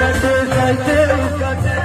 কাছে যাইতে কাছে